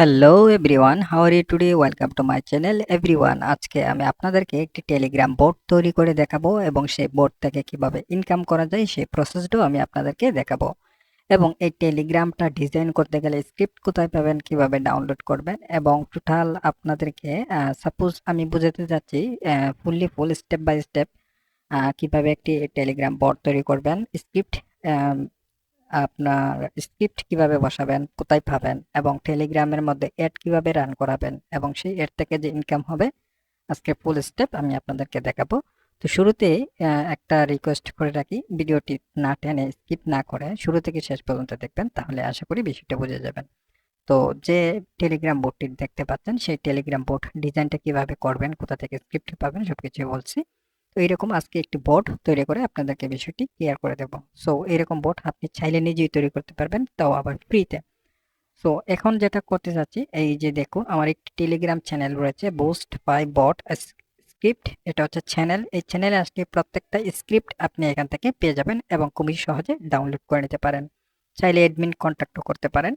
Hello everyone how are you today welcome to my channel everyone আজকে আমি আপনাদেরকে একটি টেলিগ্রাম বোর্ড তৈরি করে দেখাবো এবং সেই বোর্ড থেকে কীভাবে ইনকাম করা যায় সেই প্রসেসটাও আমি আপনাদেরকে দেখাবো। এবং এই টেলিগ্রামটা ডিজাইন করতে গেলে স্ক্রিপ্ট কোথায় পাবেন, কীভাবে ডাউনলোড করবেন এবং টোটাল আপনাদেরকে সাপোজ আমি বুঝাতে যাচ্ছি fully full step by step কীভাবে একটি টেলিগ্রাম বোর্ড তৈরি করবেন স্ক্রিপ্ট আপনার স্ক্রিপ্ট কীভাবে বসাবেন কোথায় পাবেন এবং টেলিগ্রামের মধ্যে অ্যাড কীভাবে রান করাবেন এবং সেই অ্যাড থেকে যে ইনকাম হবে আজকে ফুল স্টেপ আমি আপনাদেরকে দেখাবো। তো শুরুতেই আহ, একটা রিকোয়েস্ট করে রাখি ভিডিওটি না টেনে স্কিপ না করে শুরু থেকে শেষ পর্যন্ত দেখবেন তাহলে আশা করি বিষয়টা বুঝে যাবেন। তো যে টেলিগ্রাম বোর্ডটি দেখতে পাচ্ছেন সেই টেলিগ্রাম বোর্ড ডিজাইনটা কীভাবে করবেন কোথা থেকে স্ক্রিপ্ট পাবেন সব কিছু বলছি। তো এরকম আজকে একটি বোর্ড তৈরি করে আপনাদেরকে বিষয়টি ক্লিয়ার করে দেব। সো এরকম বোর্ড আপনি চাইলে নিজেই তৈরি করতে পারবেন, তাও আবার ফ্রিতে সো এখন যেটা করতে চাচ্ছি, এই যে দেখুন, আমার একটি টেলিগ্রাম চ্যানেল রয়েছে বুস্ট বাই বট স্ক্রিপ্ট এটা হচ্ছে চ্যানেল এই চ্যানেলে আসলে প্রত্যেকটা স্ক্রিপ্ট আপনি এখান থেকে পেয়ে যাবেন এবং খুবই সহজে ডাউনলোড করে নিতে পারেন। চাইলে অ্যাডমিন কন্ট্যাক্টও করতে পারেন।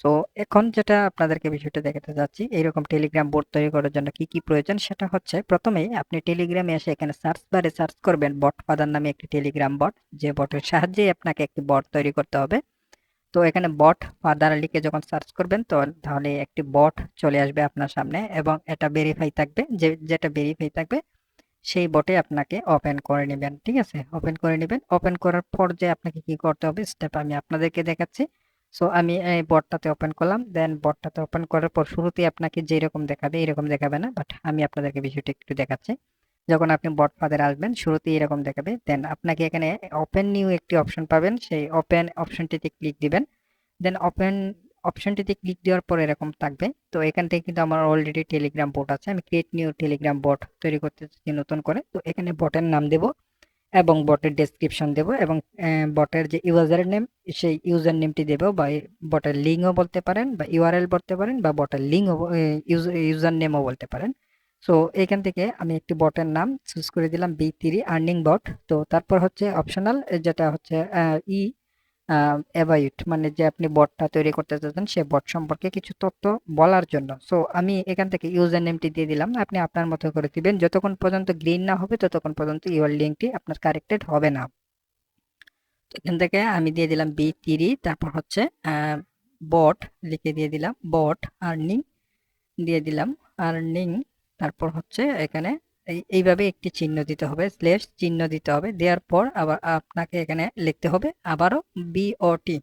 সো এখন যেটা আপনাদেরকে বিষয়টা দেখাতে যাচ্ছি, এইরকম টেলিগ্রাম বোর্ড তৈরি করার জন্য কি কি প্রয়োজন সেটা হচ্ছে, প্রথমেই আপনি টেলিগ্রামে এসে এখানে সার্চ বারে সার্চ করবেন বট ফাদার নামে একটি টেলিগ্রাম বট যে বটের সাহায্যে আপনাকে একটি বট তৈরি করতে হবে। তো এখানে বট ফাদার লিখে যখন সার্চ করবেন, তো তাহলে একটি বট চলে আসবে আপনার সামনে এবং এটা ভেরিফাই থাকবে, যে যেটা ভেরিফাই থাকবে, সেই বটে আপনাকে ওপেন করে নেবেন, ঠিক আছে? ওপেন করে নেবেন ওপেন করার পর যে আপনাকে কি করতে হবে স্টেপ আমি আপনাদেরকে দেখাচ্ছি। সো আমি, এই বটটাতে ওপেন করলাম। দেন বটটাতে ওপেন করার পর শুরুতেই আপনাকে যেরকম দেখাবে, এরকম দেখাবে না। বাট আমি আপনাদেরকে বিষয়টা একটু দেখাচ্ছি। যখন আপনি বট ফাদার আসবেন, শুরুতেই এরকম দেখাবে। দেন আপনাকে এখানে ওপেন নিউ একটি অপশন পাবেন। সেই ওপেন অপশনটিতে ক্লিক দিবেন। দেন ওপেন অপশনটিতে ক্লিক দেওয়ার পর এরকম থাকবে। তো, এখান থেকে কিন্তু আমার অলরেডি টেলিগ্রাম বোট আছে। আমি ক্রিয়েট নিউ টেলিগ্রাম বট তৈরি করতে চাচ্ছি নতুন করে। তো, এখানে বটের নাম দেব। এবং বটের ডেসক্রিপশন দেব এবং বটের যে ইউজার নেম সেই ইউজার নেমটি দেব বা বটের লিঙ্কও বলতে পারেন বা ইউআরএল বলতে পারেন বা বটের লিঙ্কও ইউজার নেমও বলতে পারেন। সো এখান থেকে আমি একটি বটের নাম চুজ করে দিলাম বি থ্রি আর্নিং বট তো তারপর হচ্ছে অপশনাল যেটা হচ্ছে ই অ্যাবাউট মানে যে আপনি বটটা তৈরি করতে চাচ্ছেন, সে বট সম্পর্কে কিছু তথ্য বলার জন্য। সো আমি এখান থেকে ইউজার নেমটি দিয়ে দিলাম। আপনি আপনার মতো করে দিবেন। যতক্ষণ পর্যন্ত গ্রিন না হবে, ততক্ষণ পর্যন্ত ইউর লিঙ্কটি আপনার কারেক্টেড হবে না। এখান থেকে আমি দিয়ে দিলাম বি থ্রি তারপর হচ্ছে বট লিখে দিয়ে দিলাম। বট আর্নিং দিয়ে দিলাম। আর্নিং তারপর হচ্ছে এখানে এইভাবে একটি চিহ্ন দিতে হবে স্লেশ চিহ্ন দিতে হবে। দেওয়ার পর আবার আপনাকে এখানে লিখতে হবে আবারও বিওটি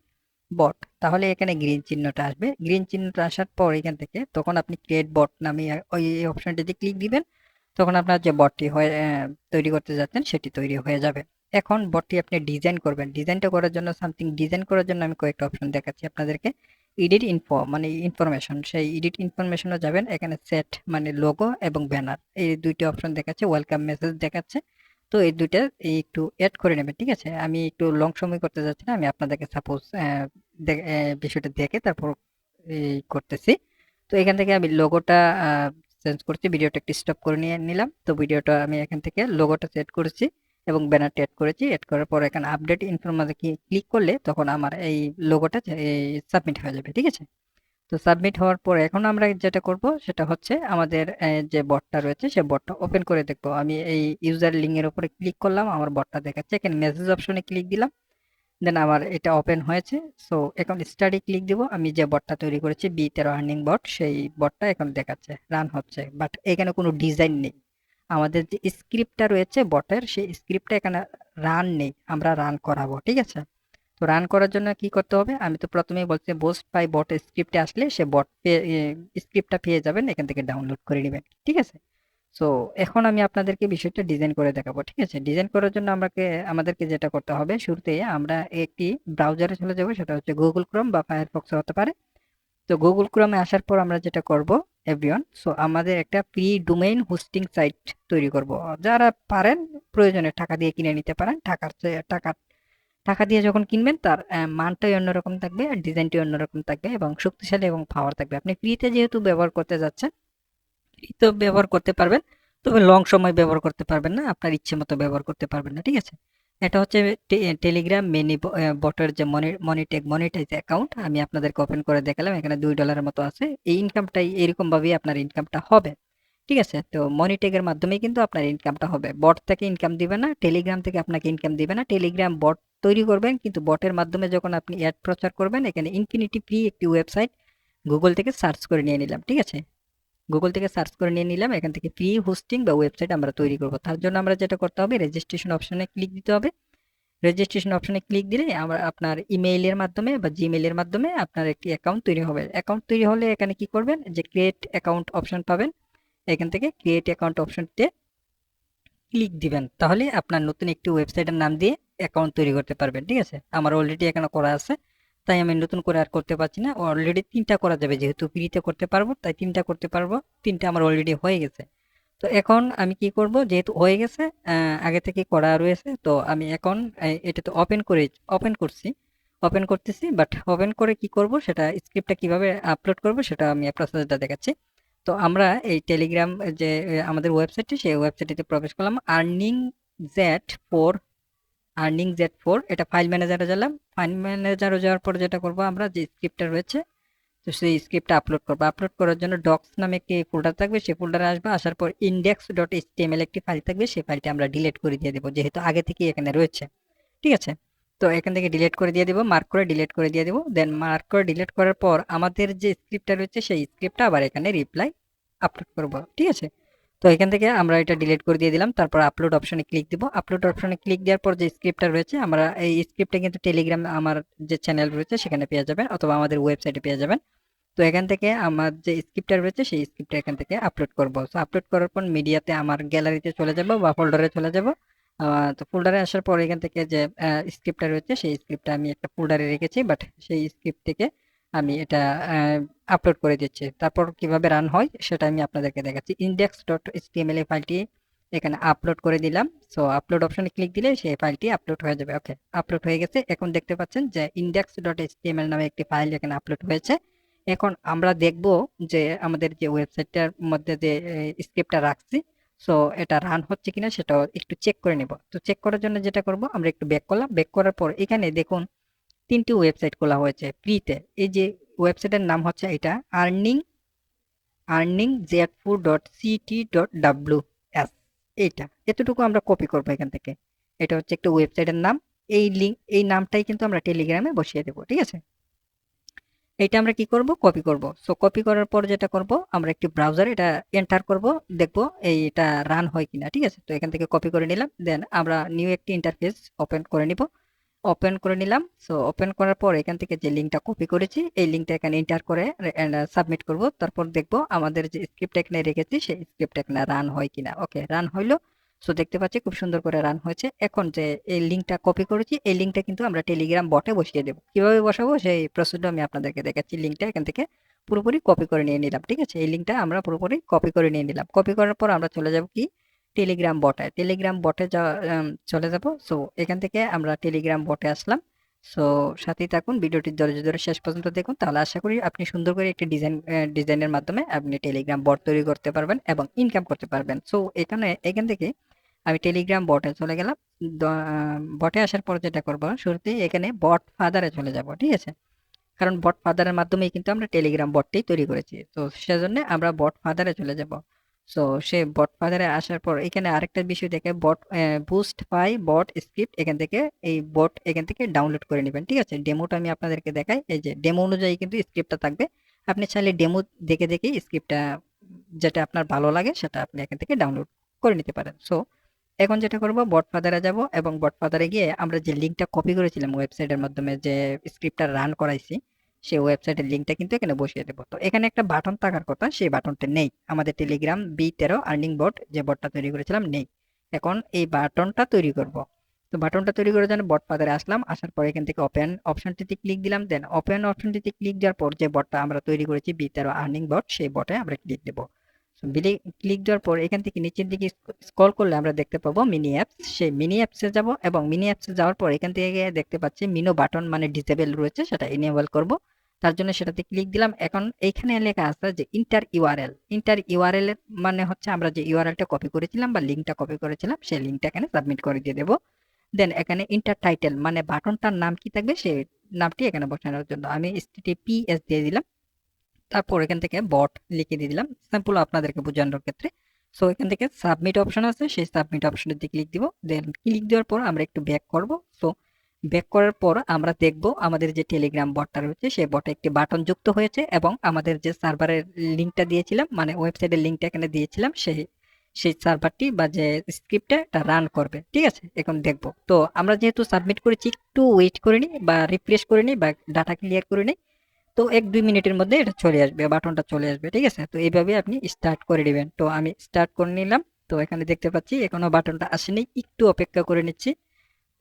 বট তাহলে এখানে গ্রিন চিহ্নটা আসবে। গ্রিন চিহ্নটা আসার পর এখান থেকে তখন আপনি ক্রিয়েট বট নামে ওই অপশনটিতে ক্লিক দিবেন। তখন আপনার যে বটটি হয়ে তৈরি করতে যাচ্ছেন সেটি তৈরি হয়ে যাবে। এখন বটটি আপনি ডিজাইন করবেন। ডিজাইনটা করার জন্য সামথিং ডিজাইন করার জন্য আমি কয়েকটা অপশন দেখাচ্ছি আপনাদেরকে। এডিট ইনফো মানে ইনফরমেশন সেই এডিট ইনফরমেশনে যাবেন, এখানে সেট মানে লোগো এবং ব্যানার এই দুইটি অপশন দেখাচ্ছে ওয়েলকাম মেসেজ দেখাচ্ছে, তো এই দুইটা একটু অ্যাড করে নেবেন, ঠিক আছে? আমি একটু লং সময় করতে যাচ্ছি না, আমি আপনাদেরকে সাপোজ বিষয়টা দেখে তারপর করতেছি। তো এখান থেকে আমি লোগোটা চেঞ্জ করছি ভিডিওটা একটু স্টপ করে নিয়ে নিলাম, তো ভিডিওটা আমি এখান থেকে লোগোটা সেট করেছি। এবং ব্যানারটা অ্যাড করেছি। অ্যাড করার পর এখানে আপডেট ইনফরমেশন ক্লিক করলে তখন আমার এই লোগোটা সাবমিট হয়ে যাবে, ঠিক আছে? তো সাবমিট হওয়ার পর এখন আমরা যেটা করব, সেটা হচ্ছে আমাদের যে বটটা রয়েছে, সে বটটা ওপেন করে দেখব। আমি এই ইউজার লিঙ্কের উপরে ক্লিক করলাম, আমার বটটা দেখাচ্ছে। এখানে মেসেজ অপশনে ক্লিক দিলাম। দেন আমার এটা ওপেন হয়েছে। সো এখন স্টাডি ক্লিক দিব। আমি যে বটটা তৈরি করেছি বি তেরো আর্নিং বট সেই বটটা এখন দেখাচ্ছে রান হচ্ছে। বাট এখানে কোনো ডিজাইন নেই। আমাদের যে স্ক্রিপ্টটা রয়েছে বটের, সেই স্ক্রিপ্টটা এখানে রান নেই, আমরা রান করাবো, ঠিক আছে? তো রান করার জন্য কি করতে হবে? আমি তো প্রথমেই বলছি বোস্ট বাই বট স্ক্রিপ্টে আসলে সে বট স্ক্রিপ্টটা পেয়ে যাবেন, এখান থেকে ডাউনলোড করে নেবেন, ঠিক আছে? সো এখন আমি আপনাদেরকে বিষয়টা ডিজাইন করে দেখাবো, ঠিক আছে? ডিজাইন করার জন্য আমাকে, আমাদেরকে যেটা করতে হবে, শুরুতে আমরা একটি ব্রাউজারে চলে যাব, সেটা হচ্ছে গুগল ক্রোম বা ফায়ারফক্স হতে পারে। তো গুগল ক্রোমে আসার পর আমরা যেটা করব এভরিওয়ান সো আমাদের একটা প্রি ডোমেইন হোস্টিং সাইট তৈরি করব। যারা পারেন, প্রয়োজনে টাকা দিয়ে কিনে নিতে পারেন। টাকার টাকা টাকা দিয়ে যখন কিনবেন, তার মানটাই অন্যরকম থাকবে আর ডিজাইনটি অন্যরকম থাকবে এবং শক্তিশালী এবং পাওয়ার থাকবে। আপনি ফ্রিতে যেহেতু ব্যবহার করতে যাচ্ছেন ফ্রিতে ব্যবহার করতে পারবেন, তবে লং সময় ব্যবহার করতে পারবেন না। আপনার ইচ্ছে মতো ব্যবহার করতে পারবেন না, ঠিক আছে? এটা হচ্ছে টেলিগ্রাম মিনি বটের যে মনিটেক মনিটাইজ অ্যাকাউন্ট আমি আপনাদেরকে ওপেন করে দেখালাম, এখানে দুই ডলারের মতো আছে। এই ইনকামটাই এরকমভাবেই আপনার ইনকামটা হবে। ঠিক আছে? তো মনিটেকের মাধ্যমে কিন্তু আপনার ইনকামটা হবে। বট থেকে ইনকাম দিবে না টেলিগ্রাম থেকে আপনাকে ইনকাম দিবে না। টেলিগ্রাম বট তৈরি করবেন, কিন্তু বটের মাধ্যমে যখন আপনি অ্যাড প্রচার করবেন, এখানে ইনফিনিটি ফ্রি একটি ওয়েবসাইট গুগল থেকে সার্চ করে নিয়ে নিলাম। ঠিক আছে? গুগল থেকে সার্চ করে নিয়ে নিলাম, এখান থেকে ফ্রি হোস্টিং বা ওয়েবসাইট আমরা তৈরি করব। তার জন্য আমরা যেটা করতে হবে রেজিস্ট্রেশন অপশনে ক্লিক দিতে হবে। রেজিস্ট্রেশন অপশনে ক্লিক দিলে আমরা আপনার ইমেইলের মাধ্যমে বা জিমেইলের মাধ্যমে আপনার একটি অ্যাকাউন্ট তৈরি হবে। অ্যাকাউন্ট তৈরি হলে এখানে কি করবেন? যে ক্রিয়েট অ্যাকাউন্ট অপশন পাবেন, এখান থেকে ক্রিয়েট অ্যাকাউন্ট অপশনতে ক্লিক দিবেন। তাহলে আপনার নতুন একটি ওয়েবসাইটের নাম দিয়ে অ্যাকাউন্ট তৈরি করতে পারবেন, ঠিক আছে? আমার অলরেডি এখানে করা আছে। তাই আমি নতুন করে আর করতে পারছি না। অলরেডি তিনটা করা যাবে যেহেতু, ফ্রিতে করতে পারব, তাই তিনটা করতে পারব। তিনটা আমার অলরেডি হয়ে গেছে। তো এখন আমি কি করব, যেহেতু হয়ে গেছে আগে থেকে করা রয়েছে, তো আমি এখন এটা তো ওপেন করে ওপেন করছি। ওপেন করতেছি বাট ওপেন করে কি করব, সেটা স্ক্রিপ্টটা কীভাবে আপলোড করব, সেটা আমি প্রসেসটা দেখাচ্ছি। তো আমরা এই টেলিগ্রাম যে আমাদের ওয়েবসাইটটি সেই ওয়েবসাইটটিতে প্রবেশ করলাম earning Z four earning Z four এটা ফাইল ম্যানেজারে গেলাম। ফাইল ম্যানেজারে যাওয়ার পর যেটা করব, আমরা যে স্ক্রিপ্টটা রয়েছে, তো সেই স্ক্রিপ্টটা আপলোড করব। আপলোড করার জন্য ডক্স নামে একটি ফোল্ডার থাকবে, সেই ফোল্ডারে আসবে, আসার পর ইন্ডেক্স ডট এইচটিএমএল একটি ফাইল থাকবে, সেই ফাইলটি আমরা ডিলিট করে দিয়ে দেবো, যেহেতু আগে থেকেই এখানে রয়েছে। ঠিক আছে? তো এখান থেকে ডিলিট করে দিয়ে দেবো মার্ক করে ডিলিট করে দিয়ে দেবো দেন মার্ক করে ডিলিট করার পর আমাদের যে স্ক্রিপ্টটা রয়েছে, সেই স্ক্রিপ্টটা আবার এখানে রিপ্লাই আপলোড করব। ঠিক আছে? তো এখান থেকে আমরা এটা ডিলিট করে দিয়ে দিলাম, তারপর আপলোড অপশনে ক্লিক দিব। আপলোড অপশনে ক্লিক দেওয়ার পর যে স্ক্রিপ্টটা রয়েছে, আমরা এই স্ক্রিপ্টটা কিন্তু টেলিগ্রাম আমার যে চ্যানেল রয়েছে সেখানে পেয়ে যাবেন, অথবা আমাদের ওয়েবসাইটে পেয়ে যাবেন। তো এখান থেকে আমার যে স্ক্রিপ্টটা রয়েছে, সেই স্ক্রিপ্টটা এখান থেকে আপলোড করব। তো আপলোড করার পর মিডিয়াতে আমার গ্যালারিতে চলে যাব বা ফোল্ডারে চলে যাব। তো ফোল্ডারে আসার পর এখান থেকে যে স্ক্রিপ্টটা রয়েছে, সেই স্ক্রিপ্টটা আমি একটা ফোল্ডারে রেখেছি বাট সেই স্ক্রিপ্ট থেকে আমি এটা আপলোড করে দিচ্ছি। তারপর কীভাবে রান হয় সেটা আমি আপনাদেরকে দেখাচ্ছি। ইন্ডেক্স ডট এইচটিএমএল এই ফাইলটি এখানে আপলোড করে দিলাম। সো আপলোড অপশনে ক্লিক দিলে সেই ফাইলটি আপলোড হয়ে যাবে। ওকে আপলোড হয়ে গেছে। এখন দেখতে পাচ্ছেন যে ইন্ডেক্স ডট এইচটিএমএল নামে একটি ফাইল এখানে আপলোড হয়েছে। এখন আমরা দেখব যে আমাদের যে ওয়েবসাইটটার মধ্যে যে স্ক্রিপ্টটা রাখছি সো এটা রান হচ্ছে কিনা সেটাও একটু চেক করে নেব। তো চেক করার জন্য যেটা করব, আমরা একটু ব্যাক করলাম। ব্যাক করার পর এখানে দেখুন তিনটি ওয়েবসাইট খোলা হয়েছে, ফ্রিতে। এই যে ওয়েবসাইটের নাম হচ্ছে এটা earning earning Z dot CT dot W S এইটা, এতটুকু আমরা কপি করব এখান থেকে। এটা হচ্ছে একটা ওয়েবসাইটের নাম। এই লিঙ্ক এই নামটাই কিন্তু আমরা টেলিগ্রামে বসিয়ে দেবো, ঠিক আছে? এটা আমরা কি করব? কপি করব। সো কপি করার পর যেটা করব, আমরা একটি ব্রাউজার এটা এন্টার করব, দেখব এইটা রান হয় কিনা, ঠিক আছে? তো এখান থেকে কপি করে নিলাম দেন আমরা নিউ একটি ইন্টারফেস ওপেন করে নিব। ওপেন করে নিলাম। সো ওপেন করার পর এখান থেকে যে লিঙ্কটা কপি করেছি, এই লিঙ্কটা এখানে এন্টার করে সাবমিট করব। তারপর দেখব আমাদের যে স্ক্রিপ্ট এখানে রেখেছি, সেই স্ক্রিপ্ট এখানে রান হয় কিনা। ওকে রান হইল। সো দেখতে পাচ্ছি খুব সুন্দর করে রান হয়েছে। এখন যে এই লিঙ্কটা কপি করেছি, এই লিঙ্কটা কিন্তু আমরা টেলিগ্রাম বটে বসিয়ে দেবো। কীভাবে বসাবো? সেই প্রসেসটা আমি আপনাদেরকে দেখাচ্ছি। লিঙ্কটা এখান থেকে পুরোপুরি কপি করে নিয়ে নিলাম। ঠিক আছে? এই লিঙ্কটা আমরা পুরোপুরি কপি করে নিয়ে নিলাম। কপি করার পর আমরা চলে যাব কি? টেলিগ্রাম বটে টেলিগ্রাম বটে চলে যাব। সো এখান থেকে আমরা টেলিগ্রাম বটে আসলাম। সো সাথেই থাকুন। ভিডিওটি ধৈর্য ধরে শেষ পর্যন্ত দেখুন। তাহলে আশা করি আপনি সুন্দর করে একটি ডিজাইন ডিজাইনের মাধ্যমে আপনি টেলিগ্রাম বট তৈরি করতে পারবেন এবং ইনকাম করতে পারবেন। সো এখানে, এখান থেকে আমি টেলিগ্রাম বটে চলে গেলাম। বটে আসার পর যেটা করব, শুরুতেই এখানে বট ফাদারে চলে যাব, ঠিক আছে? কারণ বট ফাদারের মাধ্যমেই কিন্তু আমরা টেলিগ্রাম বটটি তৈরি করেছি। তো সেজন্য আমরা বট ফাদারে চলে যাব। সো সে বট ফাদারে আসার পর এখানে আরেকটা বিষয় দেখে বট বুস্ট পাই বট স্ক্রিপ্ট এখান থেকে এই বট এখান থেকে ডাউনলোড করে নেবেন, ঠিক আছে? ডেমোটা আমি আপনাদেরকে দেখাই, এই যে ডেমো অনুযায়ী কিন্তু স্ক্রিপ্টটা থাকবে। আপনি চাইলে ডেমো দেখে দেখে স্ক্রিপ্টটা যেটা আপনার ভালো লাগে সেটা আপনি এখান থেকে ডাউনলোড করে নিতে পারেন। সো এখন যেটা করব বট ফাদারে যাব এবং বট ফাদারে গিয়ে আমরা যে লিঙ্কটা কপি করেছিলাম ওয়েবসাইটের মাধ্যমে যে স্ক্রিপ্টটা রান করাইছি সেই ওয়েবসাইটের লিঙ্কটা কিন্তু এখানে বসিয়ে দেবো। তো এখানে একটা বাটন থাকার কথা, সেই বাটনটা নেই। আমাদের টেলিগ্রাম, বি তেরো, আর্নিং বোর্ড যে বোর্ডটা তৈরি করেছিলাম নেই। এখন এই বাটনটা তৈরি করব। তো বাটনটা তৈরি করার জন্য বট পাতারে আসলাম। আসার পর এখান থেকে ওপেন অপশনটিতে ক্লিক দিলাম। দেন ওপেন অপশনটিতে ক্লিক দেওয়ার পর যে বটটা আমরা তৈরি করেছি, বি তেরো আর্নিং বট সেই বটে আমরা ক্লিক দেবো। ক্লিক দেওয়ার পর এখান থেকে নিচের দিকে স্ক্রল করলে আমরা দেখতে পাবো মিনি অ্যাপস। সেই মিনি অ্যাপসে যাব এবং মিনি অ্যাপসে যাওয়ার পর এখান থেকে দেখতে পাচ্ছি মিনো বাটন মানে ডিসেবল রয়েছে, সেটা ইনেবল করব। তার জন্য সেটাতে ক্লিক দিলাম। এখন এইখানে লেখা আছে যে ইন্টার ইউআরএল ইন্টার ইউআরএল এর মানে হচ্ছে আমরা যে ইউআরএলটা কপি করেছিলাম বা লিঙ্কটা কপি করেছিলাম, সেই লিঙ্কটা এখানে সাবমিট করে দিয়ে দেবো। দেন এখানে ইন্টার টাইটেল মানে বাটনটার নাম কি থাকবে, সেই নামটি এখানে বসানোর জন্য আমি পিএস দিয়ে দিলাম। তারপর এখান থেকে বট লিখে দিয়ে দিলাম। স্যাম্পল আপনাদেরকে বোঝানোর ক্ষেত্রে। সো এখান থেকে সাবমিট অপশন আছে, সেই সাবমিট অপশনের দিকে ক্লিক দিব। দেন ক্লিক দেওয়ার পর আমরা একটু ব্যাক করব। সো ব্যাক করার পর আমরা দেখব আমাদের যে টেলিগ্রাম বটটা রয়েছে, সেই বটে একটি বাটন যুক্ত হয়েছে এবং আমাদের যে সার্ভারের লিঙ্কটা দিয়েছিলাম মানে ওয়েবসাইটের লিঙ্কটা এখানে দিয়েছিলাম, সেই সেই সার্ভারটি বা যে স্ক্রিপ্টটা এটা রান করবে। ঠিক আছে? এখন দেখব। তো, আমরা যেহেতু সাবমিট করেছি, একটু ওয়েট করে নিই বা রিফ্রেশ করে নিই বা ডাটা ক্লিয়ার করে নিই তো এক, দুই মিনিটের মধ্যে এটা চলে আসবে, বাটনটা চলে আসবে, ঠিক আছে? তো এইভাবে আপনি স্টার্ট করে দিবেন। তো আমি স্টার্ট করে নিলাম। তো এখানে দেখতে পাচ্ছি এখনও বাটনটা আসেনি, একটু অপেক্ষা করে নিচ্ছি।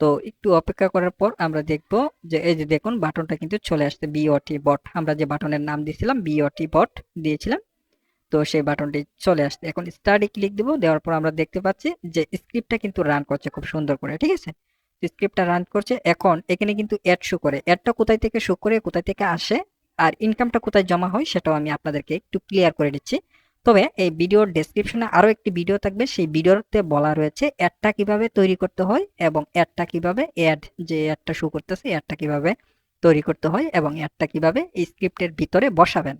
তো একটু অপেক্ষা করার পর আমরা দেখব যে, এই যে দেখুন, বাটনটা কিন্তু চলে আসছে বিওটি বট আমরা যে বাটনের নাম দিয়েছিলাম বিওটি বট দিয়েছিলাম। তো সেই বাটনটি চলে আসছে। এখন স্টার্টে ক্লিক দেবো, দেওয়ার পর আমরা দেখতে পাচ্ছি যে স্ক্রিপ্টটা কিন্তু রান করছে খুব সুন্দর করে, ঠিক আছে? স্ক্রিপ্টটা রান করছে। এখন এখানে কিন্তু অ্যাড শো করে। অ্যাডটা কোথায় থেকে শো করে, কোথায় থেকে আসে? আর ইনকামটা কোথায় জমা হয় সেটাও আমি আপনাদেরকে একটু ক্লিয়ার করে দিচ্ছি। তবে এই ভিডিওর ডেসক্রিপশনে আরও একটি ভিডিও থাকবে। সেই ভিডিওতে বলা রয়েছে অ্যাডটা কীভাবে তৈরি করতে হয় এবং অ্যাডটা কীভাবে অ্যাড যে অ্যাডটা শো করতেছে অ্যাডটা কীভাবে তৈরি করতে হয় এবং অ্যাডটা কীভাবে স্ক্রিপ্টের ভিতরে বসাবেন।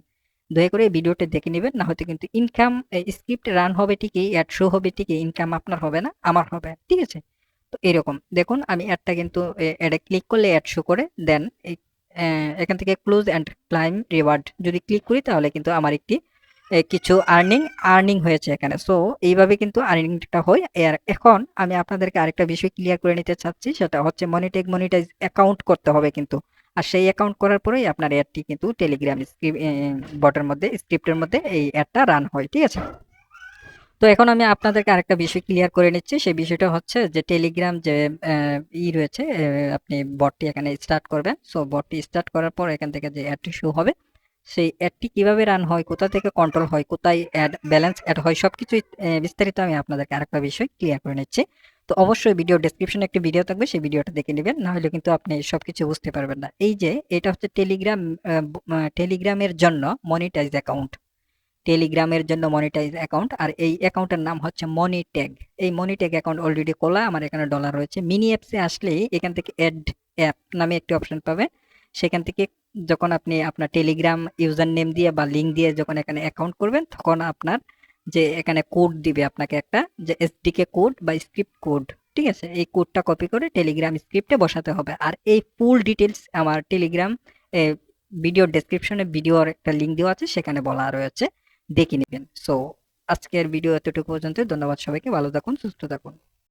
দয়া করে এই ভিডিওটা দেখে নেবেন, না হয়তো কিন্তু ইনকাম স্ক্রিপ্ট রান হবে ঠিকই অ্যাড শো হবে ঠিকই ইনকাম আপনার হবে না, আমার হবে, ঠিক আছে? তো এরকম। দেখুন, আমি অ্যাডটা কিন্তু অ্যাডে ক্লিক করলে অ্যাড শো করে দেন এই এখান থেকে ক্লোজ অ্যান্ড ক্লাইম রিওয়ার্ড যদি ক্লিক করি তাহলে কিন্তু আমার একটি কিছু আর্নিং আর্নিং হয়েছে এখানে। সো এইভাবে কিন্তু আর্নিংটা হয়। আর এখন আমি আপনাদেরকে আরেকটা বিষয় ক্লিয়ার করে নিতে চাচ্ছি, সেটা হচ্ছে মনিটেক মনিটাইজ অ্যাকাউন্ট করতে হবে কিন্তু। আর সেই অ্যাকাউন্ট করার পরেই আপনার অ্যাডটি কিন্তু টেলিগ্রাম বটের মধ্যে স্ক্রিপ্টের মধ্যে এই অ্যাডটা রান হয়, ঠিক আছে? তো এখন আমি আপনাদেরকে আরেকটা বিষয় ক্লিয়ার করে নিচ্ছি। সেই বিষয়টা হচ্ছে যে টেলিগ্রাম যে ই রয়েছে আপনি বটটি এখানে স্টার্ট করবেন। সো বটটি স্টার্ট করার পর এখান থেকে যে অ্যাডটি শো হবে, সেই অ্যাডটি কীভাবে রান হয়, কোথা থেকে কন্ট্রোল হয়, কোথায় অ্যাড ব্যালেন্স অ্যাড হয় সব কিছুই বিস্তারিত আমি আপনাদেরকে আরেকটা বিষয় ক্লিয়ার করে নিচ্ছি। তো অবশ্যই ভিডিও ডেসক্রিপশনে একটি ভিডিও থাকবে, সেই ভিডিওটা দেখে নেবেন। না হলে কিন্তু আপনি সব কিছু বুঝতে পারবেন না। এই যে, এটা হচ্ছে টেলিগ্রাম টেলিগ্রামের জন্য মনিটাইজ অ্যাকাউন্ট টেলিগ্রামের জন্য মনিটাইজ অ্যাকাউন্ট আর এই অ্যাকাউন্টের নাম হচ্ছে মনি ট্যাগ এই মনি ট্যাগ অ্যাকাউন্ট অলরেডি খোলা, আমার এখানে ডলার রয়েছে। মিনি অ্যাপসে আসলেই এখান থেকে অ্যাড অ্যাপ নামে একটি অপশন পাবেন। সেখান থেকে যখন আপনি আপনার টেলিগ্রাম ইউজার নেম দিয়ে বা লিঙ্ক দিয়ে যখন এখানে অ্যাকাউন্ট করবেন, তখন আপনার যে এখানে কোড দিবে আপনাকে একটা, যে এসডিকে কোড বা স্ক্রিপ্ট কোড ঠিক আছে? এই কোডটা কপি করে টেলিগ্রাম স্ক্রিপ্টে বসাতে হবে। আর এই ফুল ডিটেলস আমার টেলিগ্রাম ভিডিও ডেসক্রিপশনে ভিডিওর একটা লিঙ্ক দেওয়া আছে, সেখানে বলা রয়েছে। দেখে নেবেন। সো আজকের ভিডিও এতটুকু পর্যন্ত ধন্যবাদ সবাইকে। ভালো থাকুন সুস্থ থাকুন।